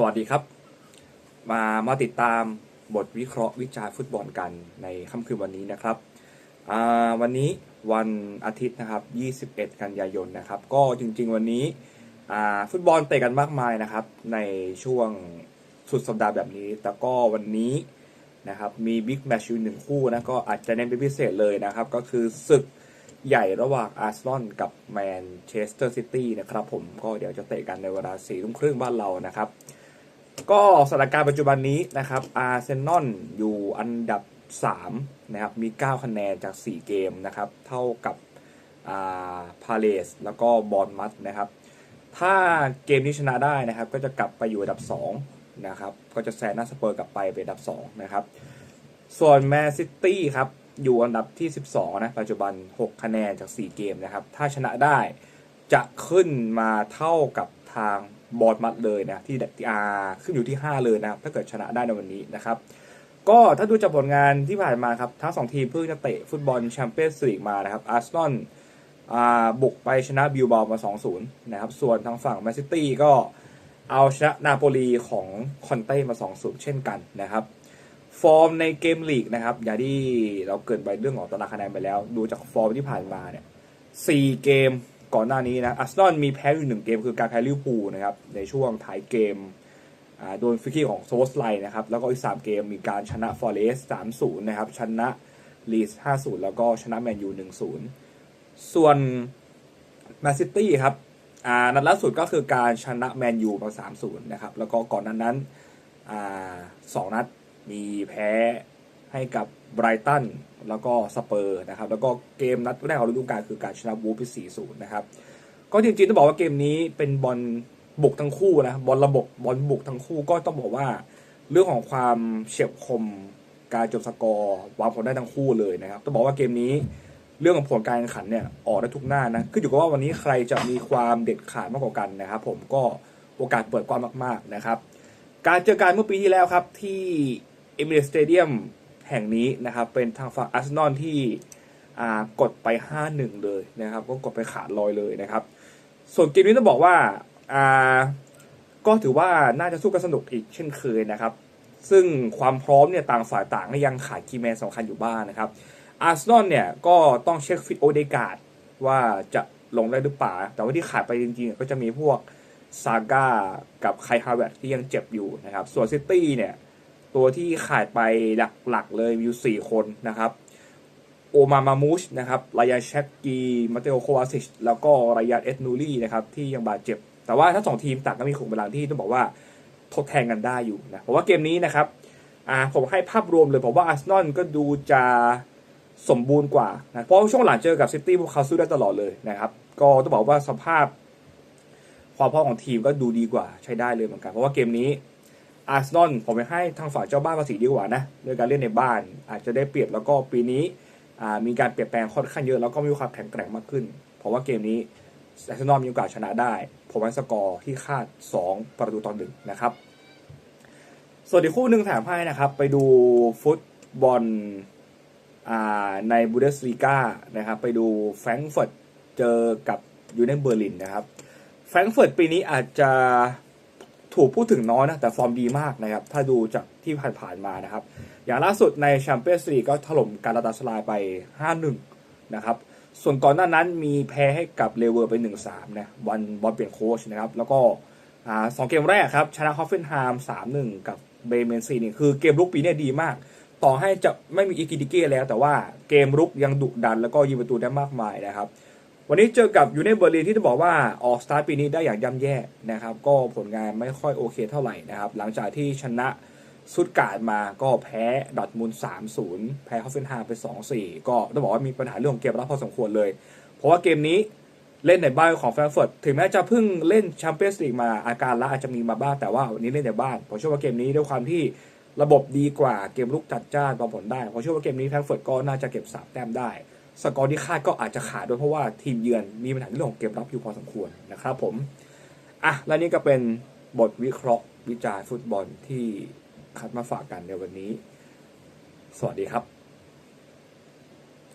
สวัสดีครับ มามาติดตามบทวิเคราะห์วิจารฟุตบอลกันในค่ำคืนวันนี้นะครับวันนี้วันอาทิตย์นะครับ 21 กันยายนนะครับ ก็จริง ๆ วันนี้ฟุตบอลเตะกันมากมายนะครับ ในช่วงสุดสัปดาห์แบบนี้ แต่ก็วันนี้นะครับมีบิ๊กแมตช์อยู่หนึ่งคู่นะก็อาจจะเน้นเป็นพิเศษเลยนะครับ ก็คือศึกใหญ่ระหว่างอาร์เซนอลกับแมนเชสเตอร์ซิตี้นะครับผมก็เดี๋ยวจะเตะกันในเวลาสี่ทุ่มครึ่งบ้านเรานะครับ ก็สถานการณ์ปัจจุบันนี้นะครับอาร์เซนอลอยู่อันดับ 3 นะครับ มี 9 คะแนนจาก 4 เกมนะครับ เท่ากับอาพาเลสแล้วก็บอลมัดนะครับ ถ้าเกมนี้ชนะได้นะครับ ก็จะกลับไปอยู่อันดับ 2 นะครับ ก็จะแซงหน้าสเปอร์กลับไปเป็นอันดับ 2 นะครับ ส่วนแมนซิตี้ครับอยู่อันดับที่ 12 นะ ปัจจุบัน 6 คะแนนจาก 4 เกมนะครับ ถ้าชนะได้จะขึ้นมาเท่ากับทาง บอลมัดเลยนะที่ที่อาขึ้นอยู่ที่ 5 เลยนะครับถ้าเกิดชนะได้ในวันนี้นะครับ ก็ถ้าดูจากผลงานที่ผ่านมาครับ ทั้ง 2 ทีมเพิ่งจะเตะฟุตบอลแชมเปี้ยนส์ลีกมานะครับอาร์เซนอลบุกไปชนะบิลบามา 2-0 นะครับ ส่วนทางฝั่งแมนซิตี้ก็เอาชนะนาโปลีของคอนเต้มา 2-0 เช่นกันนะครับ ฟอร์มในเกมลีกนะครับ อย่างที่เราเกินไปเรื่องของตารางคะแนนไปแล้ว ดูจากฟอร์มที่ผ่านมาเนี่ยสี่เกม ก่อนหน้านี้นะอาร์เซนอลมีแพ้อยู่หนึ่งเกมคือการแพ้ลิเวอร์พูลนะครับในช่วงท้ายเกมโดนฟรีคิกของโซสไลนะครับแล้วก็อีก 3 เกมมีการชนะฟอร์เรสต์3-0นย์นะครับชนะลีส5-0แล้วก็ชนะแมนยู1-0ส่วนแมนซิตี้ครับนัดล่าสุดก็คือการชนะแมนยูมา3-0นย์นะครับแล้วก็ก่อนนั้นนั้นสองนัดมีแพ้ให้กับไบรตันแล้วก็สเปอร์นะครับแล้วก็เกมนัดแรกของฤดูกาลคือการชนะวูฟไป4-0นะครับก็จริงๆต้องบอกว่าเกมนี้เป็นบอลบุกทั้งคู่นะบอลระบบบอลบุกทั้งคู่ก็ต้องบอกว่า เรื่องของความเฉียบคมการจบสกอร์วางผลได้ทั้งคู่เลยนะครับต้องบอกว่าเกมนี้เรื่องของผลการแข่งขันเนี่ยออกได้ทุกหน้านะขึ้นอยู่กับว่าวันนี้ใครจะมีความเด็ดขาดมากกว่ากันนะครับ ผมก็โอกาสเปิดกว้างมาก ๆนะครับ การเจอกันเมื่อปีที่แล้วครับที่เอมิเรสเตเดียม แห่งนี้นะครับ เป็นทางฝั่งอาร์เซนอลที่กดไป 5-1 เลยนะครับ ก็กดไปขาดลอยเลยนะครับ ส่วนเกมนี้ต้องบอกว่าก็ถือว่าน่าจะสู้กันสนุกอีกเช่นเคยนะครับ ซึ่งความพร้อมเนี่ยต่างฝ่ายต่างก็ยังขาดคีย์แมนสำคัญอยู่บ้างนะครับอาร์เซนอลเนี่ยก็ต้องเช็คฟิตโอเดกาดว่าจะลงได้หรือเปล่า แต่ว่าที่ขาดไปจริงๆ ก็จะมีพวกซาก้ากับไคฮาเวตที่ยังเจ็บอยู่นะครับ ส่วนซิตี้เนี่ย ตัวที่ขาดไปหลักๆเลยมีอยู่4คนนะครับ โอมามามูชนะครับรายาเชฟกีมาเตโอโควาซิชแล้วก็รายาเอสนูรี่นะครับที่ยังบาดเจ็บ แต่ว่าทั้งสองทีมต่างก็มีขุมพลังที่ต้องบอกว่าทดแทนกันได้อยู่นะผมว่าเกมนี้นะครับอ่าผมให้ภาพรวมเลยผมว่าอาร์เซนอลก็ดูจะสมบูรณ์กว่านะเพราะช่วงหลังเจอกับซิตี้พวกเขาสู้ได้ตลอดเลยนะครับ ก็ต้องบอกว่าสภาพความพร้อมของทีมก็ดูดีกว่าใช้ได้เลยเหมือนกัน เพราะว่าเกมนี้ อาร์เซนอลผมไปให้ทางฝ่ายเจ้าบ้านภาษีดีกว่านะด้วยการเล่นในบ้าน อาจจะได้เปรียบแล้วก็ปีนี้มีการเปลี่ยนแปลงค่อนข้างเยอะแล้วก็มีความแข็งแกร่งมากขึ้น เพราะว่าเกมนี้อาร์เซนอลมีโอกาสชนะได้ ผมให้สกอร์ที่คาด 2 ประตูต่อหนึ่งนะครับ ส่วนอีกคู่หนึ่งแถมให้นะครับ ไปดูฟุตบอลในบูเดสลีกานะครับ ไปดูแฟรงก์เฟิร์ตเจอกับยูเนเบอร์ลินนะครับแฟรงก์เฟิร์ตปีนี้อาจจะ ถูกพูดถึงน้อยนะ แต่ฟอร์มดีมากนะครับ ถ้าดูจากที่ผ่านๆมานะครับ อย่างล่าสุดในแชมเปี้ยนส์ลีกก็ถล่มการาตาสลายไป 5-1 นะครับ ส่วนก่อนหน้านั้นมีแพ้ให้กับเลเวอร์ไป 1-3 นะวันบอลเปลี่ยนโค้ชนะครับ แล้วก็สองเกมแรกครับ ชนะฮอฟเฟนไฮม์3-1 กับเบเมนซีนี่คือเกมลุกปีนี้ดีมาก ต่อให้จะไม่มีอิกิดิเก้แล้ว แต่ว่าเกมรุกยังดุดันแล้วก็ยิงประตูได้มากมายนะครับ วันนี้เจอกับยูเนเบอร์ลินที่จะบอกว่าออกสตาร์ทปีนี้ได้อย่างย่ำแย่นะครับ ก็ผลงานไม่ค่อยโอเคเท่าไหร่นะครับ หลังจากที่ชนะสุดการมาก็แพ้ดอทมุนด์3-0 แพ้ฮอฟเฟนไฮม์ไป 2-4 ก็ต้องบอกว่ามีปัญหาเรื่องของเกมรับพอสมควรเลย เพราะว่าเกมนี้เล่นในบ้านของแฟรงก์เฟิร์ตถึงแม้จะเพิ่งเล่นแชมเปี้ยนส์ลีกมาอาการละอาจจะมีมาบ้างแต่ว่าวันนี้เล่นในบ้านผมเชื่อว่าเกมนี้ด้วยความที่ระบบดีกว่าเกมลุกจัดจ้านประผลได้ผมเชื่อว่าเกมนี้แฟรงก์เฟิร์ตก็น่าจะเก็บสามแต้มได้ สกอร์ที่คาดก็อาจจะขาดด้วยเพราะว่าทีมเยือนมีปัญหาเรื่องของเกมรับอยู่พอสมควรนะครับผมอะและนี่ก็เป็นบทวิเคราะห์วิจารณ์ฟุตบอลที่คัดมาฝากกันในวันนี้ สวัสดีครับ